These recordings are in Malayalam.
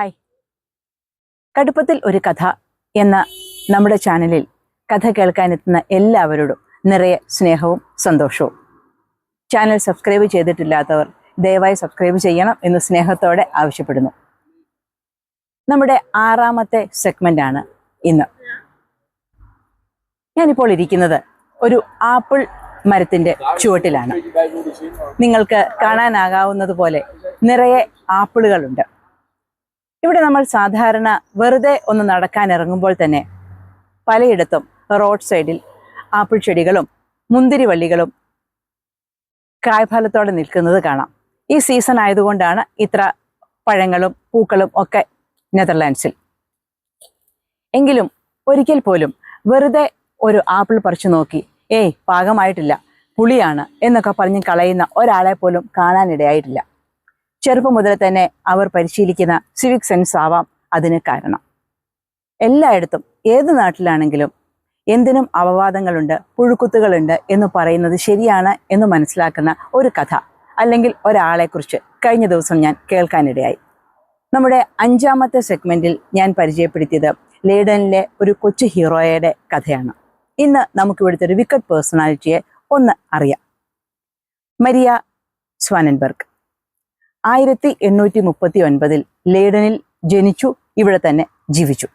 ഹായ് കടുപ്പത്തിൽ ഒരു കഥ എന്ന നമ്മുടെ ചാനലിൽ കഥ കേൾക്കാനെത്തുന്ന എല്ലാവരോടും നിറയെ സ്നേഹവും സന്തോഷവും. ചാനൽ സബ്സ്ക്രൈബ് ചെയ്തിട്ടില്ലാത്തവർ ദയവായി സബ്സ്ക്രൈബ് ചെയ്യണം എന്ന് സ്നേഹത്തോടെ ആവശ്യപ്പെടുന്നു. നമ്മുടെ ആറാമത്തെ സെഗ്മെന്റ് ആണ് ഇന്ന്. ഞാനിപ്പോൾ ഇരിക്കുന്നത് ഒരു ആപ്പിൾ മരത്തിന്റെ ചുവട്ടിലാണ്. നിങ്ങൾക്ക് കാണാനാകാവുന്നത് പോലെ നിറയെ ആപ്പിളുകളുണ്ട്. ഇവിടെ നമ്മൾ സാധാരണ വെറുതെ ഒന്ന് നടക്കാൻ ഇറങ്ങുമ്പോൾ തന്നെ പലയിടത്തും റോഡ് സൈഡിൽ ആപ്പിൾ ചെടികളും മുന്തിരിവള്ളികളും കായ്ഫലത്തോടെ നിൽക്കുന്നത് കാണാം. ഈ സീസൺ ആയതുകൊണ്ടാണ് ഇത്ര പഴങ്ങളും പൂക്കളും ഒക്കെ നെതർലാൻഡ്സിൽ. എങ്കിലും ഒരിക്കൽ പോലും വെറുതെ ഒരു ആപ്പിൾ പറിച്ചു നോക്കി ഏയ് പാകമായിട്ടില്ല പുളിയാണ് എന്നൊക്കെ പറഞ്ഞ് കളയുന്ന ഒരാളെ പോലും കാണാനിടയായിട്ടില്ല. ചെറുപ്പം മുതൽ തന്നെ അവർ പരിശീലിക്കുന്ന സിവിക് സെൻസ് ആവാം അതിന് കാരണം. എല്ലായിടത്തും ഏത് നാട്ടിലാണെങ്കിലും എന്തിനും അപവാദങ്ങളുണ്ട് പുഴുക്കുത്തുകളുണ്ട് എന്ന് പറയുന്നത് ശരിയാണ് എന്ന് മനസ്സിലാക്കുന്ന ഒരു കഥ അല്ലെങ്കിൽ ഒരാളെക്കുറിച്ച് കഴിഞ്ഞ ദിവസം ഞാൻ കേൾക്കാനിടയായി. നമ്മുടെ അഞ്ചാമത്തെ സെഗ്മെന്റിൽ ഞാൻ പരിചയപ്പെടുത്തിയത് ലേഡനിലെ ഒരു കൊച്ചു ഹീറോയുടെ കഥയാണ്. ഇന്ന് നമുക്കിവിടുത്തെ ഒരു വിക്കറ്റ് പേഴ്സണാലിറ്റിയെ ഒന്ന് അറിയാം. Maria Swanenburg. ആയിരത്തി എണ്ണൂറ്റി മുപ്പത്തി ഒൻപതിൽ ലേഡനിൽ ജനിച്ചു ഇവിടെ തന്നെ ജീവിച്ചു.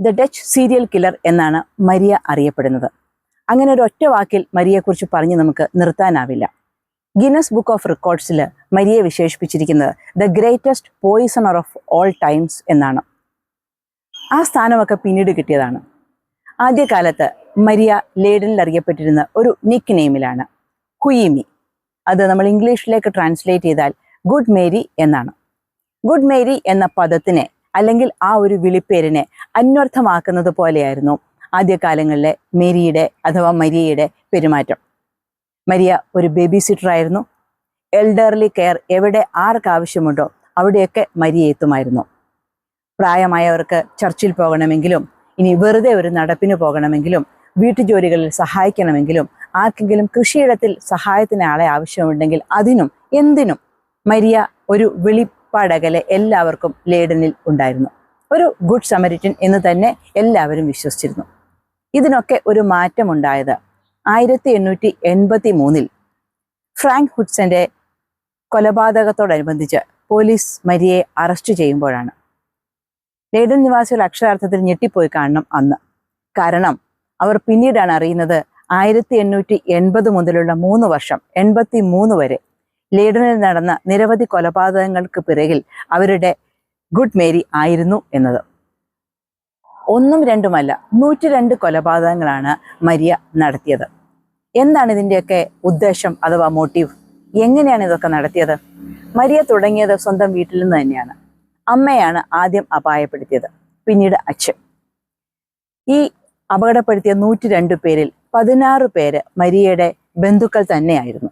ദ ഡച്ച് സീരിയൽ കില്ലർ എന്നാണ് മരിയ അറിയപ്പെടുന്നത്. അങ്ങനെ ഒരു ഒറ്റ വാക്കിൽ മരിയെക്കുറിച്ച് പറഞ്ഞ് നമുക്ക് നിർത്താനാവില്ല. ഗിന്നസ് ബുക്ക് ഓഫ് റെക്കോർഡ്സിൽ മരിയെ വിശേഷിപ്പിച്ചിരിക്കുന്നത് the greatest poisoner of all times എന്നാണ്. ആ സ്ഥാനമൊക്കെ പിന്നീട് കിട്ടിയതാണ്. ആദ്യകാലത്ത് മരിയ ലേഡനിൽ അറിയപ്പെട്ടിരുന്ന ഒരു നിക്ക് നെയിമിലാണ് ഹുയിമി അത് നമ്മൾ ഇംഗ്ലീഷിലേക്ക് ട്രാൻസ്ലേറ്റ് ചെയ്താൽ ഗുഡ് മേരി എന്നാണ്. ഗുഡ് മേരി എന്ന പദത്തിനെ അല്ലെങ്കിൽ ആ ഒരു വിളിപ്പേരിനെ അന്വർത്ഥമാക്കുന്നത് പോലെയായിരുന്നു ആദ്യകാലങ്ങളിലെ മേരിയുടെ അഥവാ മരിയയുടെ പെരുമാറ്റം. മരിയ ഒരു ബേബി സിറ്റർ ആയിരുന്നു. എൽഡർലി കെയർ എവിടെ ആർക്കാവശ്യമുണ്ടോ അവിടെയൊക്കെ മരിയ എത്തുമായിരുന്നു. പ്രായമായവർക്ക് ചർച്ചിൽ പോകണമെങ്കിലും ഇനി വെറുതെ ഒരു നടപ്പിന് പോകണമെങ്കിലും വീട്ടുജോലികളിൽ സഹായിക്കണമെങ്കിലും ആർക്കെങ്കിലും കൃഷിയിടത്തിൽ സഹായത്തിന് ആളെ ആവശ്യമുണ്ടെങ്കിൽ അതിനും എന്തിനും മരിയ ഒരു വിളിപ്പാടകലെ എല്ലാവർക്കും ലേഡനിൽ ഉണ്ടായിരുന്നു. ഒരു ഗുഡ് സമരിറ്റൻ എന്ന് തന്നെ എല്ലാവരും വിശ്വസിച്ചിരുന്നു. ഇതിനൊക്കെ ഒരു മാറ്റമുണ്ടായത് ആയിരത്തി എണ്ണൂറ്റി എൺപത്തി മൂന്നിൽ ഫ്രാങ്ക് ഹുഡ്സന്റെ കൊലപാതകത്തോടനുബന്ധിച്ച് പോലീസ് മരിയെ അറസ്റ്റ് ചെയ്യുമ്പോഴാണ്. ലേഡൻ നിവാസികൾ അക്ഷരാർത്ഥത്തിൽ ഞെട്ടിപ്പോയി കാണണം അന്ന്. കാരണം അവർ പിന്നീടാണ് അറിയുന്നത് ആയിരത്തി എണ്ണൂറ്റി എൺപത് മുതലുള്ള മൂന്ന് വർഷം എൺപത്തി മൂന്ന് വരെ ലീഡനിൽ നടന്ന നിരവധി കൊലപാതകങ്ങൾക്ക് പിറകിൽ അവരുടെ ഗുഡ് മേരി ആയിരുന്നു എന്നത്. ഒന്നും രണ്ടുമല്ല നൂറ്റി രണ്ട് കൊലപാതകങ്ങളാണ് മരിയ നടത്തിയത്. എന്താണ് ഇതിന്റെയൊക്കെ ഉദ്ദേശം അഥവാ മോട്ടീവ്? എങ്ങനെയാണ് ഇതൊക്കെ നടത്തിയത്? മരിയ തുടങ്ങിയത് സ്വന്തം വീട്ടിൽ നിന്ന് തന്നെയാണ്. അമ്മയാണ് ആദ്യം അപായപ്പെടുത്തിയത് പിന്നീട് അച്ഛൻ. ഈ അപകടപ്പെടുത്തിയ നൂറ്റി രണ്ട് പേരിൽ പതിനാറ് പേര് മരിയയുടെ ബന്ധുക്കൾ തന്നെയായിരുന്നു.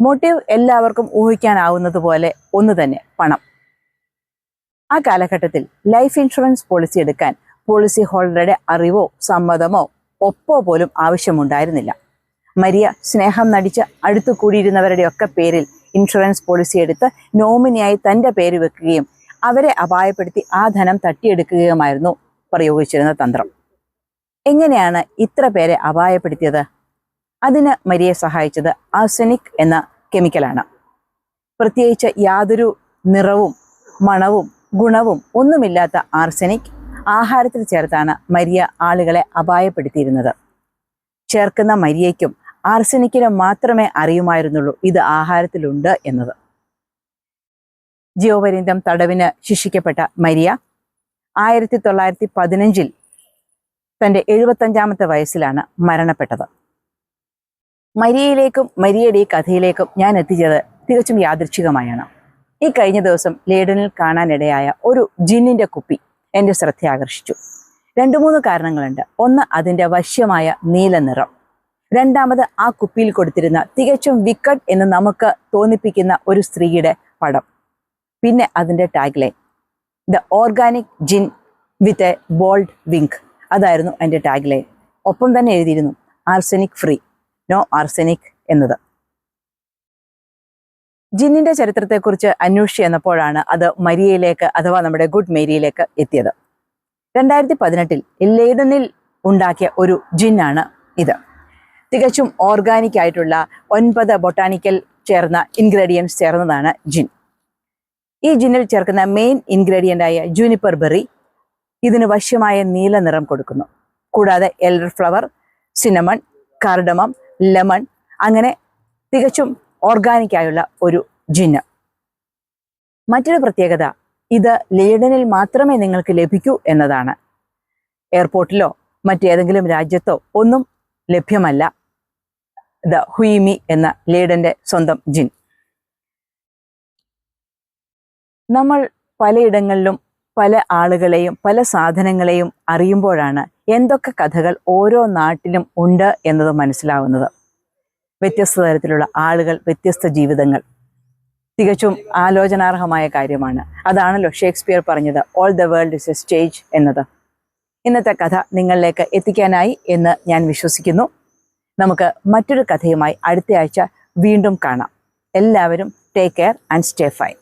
മോട്ടീവ് എല്ലാവർക്കും ഊഹിക്കാനാവുന്നത് പോലെ ഒന്ന് തന്നെ പണം. ആ കാലഘട്ടത്തിൽ ലൈഫ് ഇൻഷുറൻസ് പോളിസി എടുക്കാൻ പോളിസി ഹോൾഡറുടെ അറിവോ സമ്മതമോ ഒപ്പോ പോലും ആവശ്യമുണ്ടായിരുന്നില്ല. മരിയ സ്നേഹം നടിച്ച് അടുത്തു കൂടിയിരുന്നവരുടെയൊക്കെ പേരിൽ ഇൻഷുറൻസ് പോളിസി എടുത്ത് നോമിനിയായി തന്റെ പേര് വെക്കുകയും അവരെ അപായപ്പെടുത്തി ആ ധനം തട്ടിയെടുക്കുകയുമായിരുന്നു പ്രയോഗിച്ചിരുന്ന തന്ത്രം. എങ്ങനെയാണ് ഇത്ര പേരെ അപായപ്പെടുത്തിയത്? അതിന് മരിയെ സഹായിച്ചത് ആർസനിക് എന്ന കെമിക്കലാണ് പ്രത്യേകിച്ച് യാതൊരു നിറവും മണവും ഗുണവും ഒന്നുമില്ലാത്ത ആർസനിക് ആഹാരത്തിൽ ചേർത്താണ് മരിയ ആളുകളെ അപായപ്പെടുത്തിയിരുന്നത്. ചേർക്കുന്ന മരിയയ്ക്കും ആർസനിക്കിനും മാത്രമേ അറിയുമായിരുന്നുള്ളൂ ഇത് ആഹാരത്തിലുണ്ട് എന്നത്. ജീവപര്യന്തം തടവിന് ശിക്ഷിക്കപ്പെട്ട മരിയ ആയിരത്തി തൊള്ളായിരത്തി പതിനഞ്ചിൽ തന്റെ എഴുപത്തഞ്ചാമത്തെ വയസ്സിലാണ് മരണപ്പെട്ടത്. മരിയയിലേക്കും മരിയയുടെ ഈ കഥയിലേക്കും ഞാൻ എത്തിച്ചത് തികച്ചും യാദൃച്ഛികമായാണ്. ഈ കഴിഞ്ഞ ദിവസം ലേഡനിൽ കാണാനിടയായ ഒരു ജിന്നിന്റെ കുപ്പി എന്റെ ശ്രദ്ധ ആകർഷിച്ചു രണ്ടു മൂന്ന് കാരണങ്ങളുണ്ട്. ഒന്ന് അതിന്റെ വശ്യമായ നീല നിറം. രണ്ടാമത് ആ കുപ്പിയിൽ കൊടുത്തിരുന്ന തികച്ചും വിക്കറ്റ് എന്ന് നമുക്ക് തോന്നിപ്പിക്കുന്ന ഒരു സ്ത്രീയുടെ പടം. പിന്നെ അതിന്റെ tag line the organic gin with a bold wink. അതായിരുന്നു എന്റെ ടാഗ് ലൈൻ ഒപ്പം തന്നെ എഴുതിയിരുന്നു ആർസെനിക് ഫ്രീ നോ ആർസെനിക് എന്നത്. ജിന്നിന്റെ ചരിത്രത്തെക്കുറിച്ച് അന്വേഷിച്ച് എന്നപ്പോഴാണ് അത് മരിയയിലേക്ക് അഥവാ നമ്മുടെ ഗുഡ് മേരിയിലേക്ക് എത്തിയത്. രണ്ടായിരത്തി പതിനെട്ടിൽ ലേഡനിൽ ഉണ്ടാക്കിയ ഒരു ജിന്നാണ് ഇത്. തികച്ചും ഓർഗാനിക് ആയിട്ടുള്ള ഒൻപത് ബൊട്ടാനിക്കൽ ചേർന്ന ഇൻഗ്രീഡിയൻസ് ചേർന്നതാണ് ജിൻ. ഈ ജിന്നിൽ ചേർക്കുന്ന മെയിൻ ഇൻഗ്രീഡിയന്റായ ജൂനിപ്പർ ബെറി ഇതിന് വശ്യമായ നീല നിറം കൊടുക്കുന്നു. കൂടാതെ elder flower cinnamon cardamom lemon അങ്ങനെ തികച്ചും ഓർഗാനിക്കായുള്ള ഒരു ജിന്ന്. മറ്റൊരു പ്രത്യേകത ഇത് ലീഡനിൽ മാത്രമേ നിങ്ങൾക്ക് ലഭിക്കൂ എന്നതാണ്. എയർപോർട്ടിലോ മറ്റേതെങ്കിലും രാജ്യത്തോ ഒന്നും ലഭ്യമല്ല. ദ ഹുയിമി എന്ന ലേഡന്റെ സ്വന്തം ജിൻ. നമ്മൾ പലയിടങ്ങളിലും പല ആളുകളെയും പല സാധനങ്ങളെയും അറിയുമ്പോഴാണ് എന്തൊക്കെ കഥകൾ ഓരോ നാട്ടിലും ഉണ്ട് എന്നത് മനസ്സിലാവുന്നത്. വ്യത്യസ്ത തരത്തിലുള്ള ആളുകൾ വ്യത്യസ്ത ജീവിതങ്ങൾ. തികച്ചും ആലോചനാർഹമായ കാര്യമാണ്. അതാണല്ലോ ഷേക്സ്പിയർ പറഞ്ഞത് all the world is a stage എന്നത്. ഇന്നത്തെ കഥ നിങ്ങളിലേക്ക് എത്തിക്കാനായി എന്ന് ഞാൻ വിശ്വസിക്കുന്നു. നമുക്ക് മറ്റൊരു കഥയുമായി അടുത്ത ആഴ്ച വീണ്ടും കാണാം. എല്ലാവരും take care and stay fine